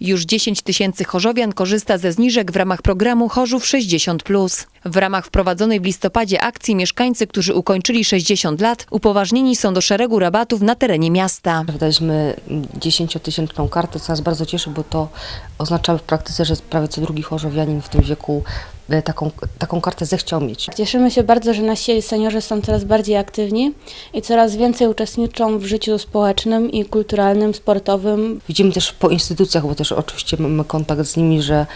Już 10 tysięcy chorzowian korzysta ze zniżek w ramach programu Chorzów 60+. W ramach wprowadzonej w listopadzie akcji mieszkańcy, którzy ukończyli 60 lat, upoważnieni są do szeregu rabatów na terenie miasta. Wydaliśmy 10-tysięczną kartę, co nas bardzo cieszy, bo to oznacza w praktyce, że prawie co drugi chorzowianin w tym wieku e, taką, taką kartę zechciał mieć. Cieszymy się bardzo, że nasi seniorzy są coraz bardziej aktywni i coraz więcej uczestniczą w życiu społecznym i kulturalnym, sportowym. Widzimy też po instytucjach, bo też oczywiście mamy kontakt z nimi, że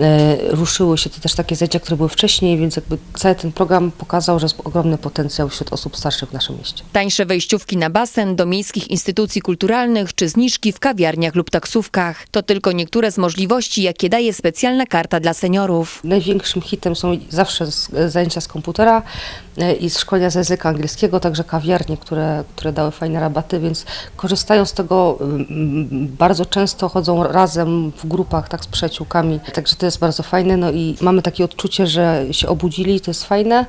e, ruszyły się to też takie zajęcia, które były wcześniej, więc jakby cały ten program pokazał, że jest ogromny potencjał wśród osób starszych w naszym mieście. Tańsze wejściówki na basen, do miejskich instytucji kulturalnych czy zniżki w kawiarniach lub taksówkach. To tylko niektóre z możliwości, jakie daje specjalna karta dla seniorów. Największym hitem są zawsze z- zajęcia z komputera e, i z szkolenia z języka angielskiego, także kawiarnie, które, które dały fajne rabaty, więc korzystają z tego bardzo często, chodzą razem w grupach, tak z przyjaciółkami, także to jest bardzo fajne, no i mamy takie odczucie, że się obudzili, to jest fajne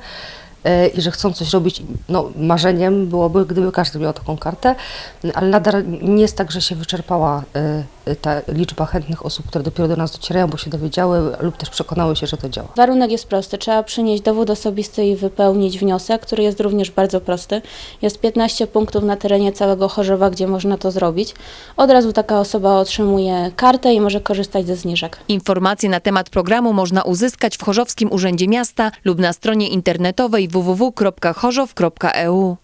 i że chcą coś robić. No, marzeniem byłoby, gdyby każdy miał taką kartę, ale nadal nie jest tak, że się wyczerpała e, ta liczba chętnych osób, które dopiero do nas docierają, bo się dowiedziały lub też przekonały się, że to działa. Warunek jest prosty. Trzeba przynieść dowód osobisty i wypełnić wniosek, który jest również bardzo prosty. Jest 15 punktów na terenie całego Chorzowa, gdzie można to zrobić. Od razu taka osoba otrzymuje kartę i może korzystać ze zniżek. Informacje na temat programu można uzyskać w Chorzowskim Urzędzie Miasta lub na stronie internetowej www.chorzow.eu.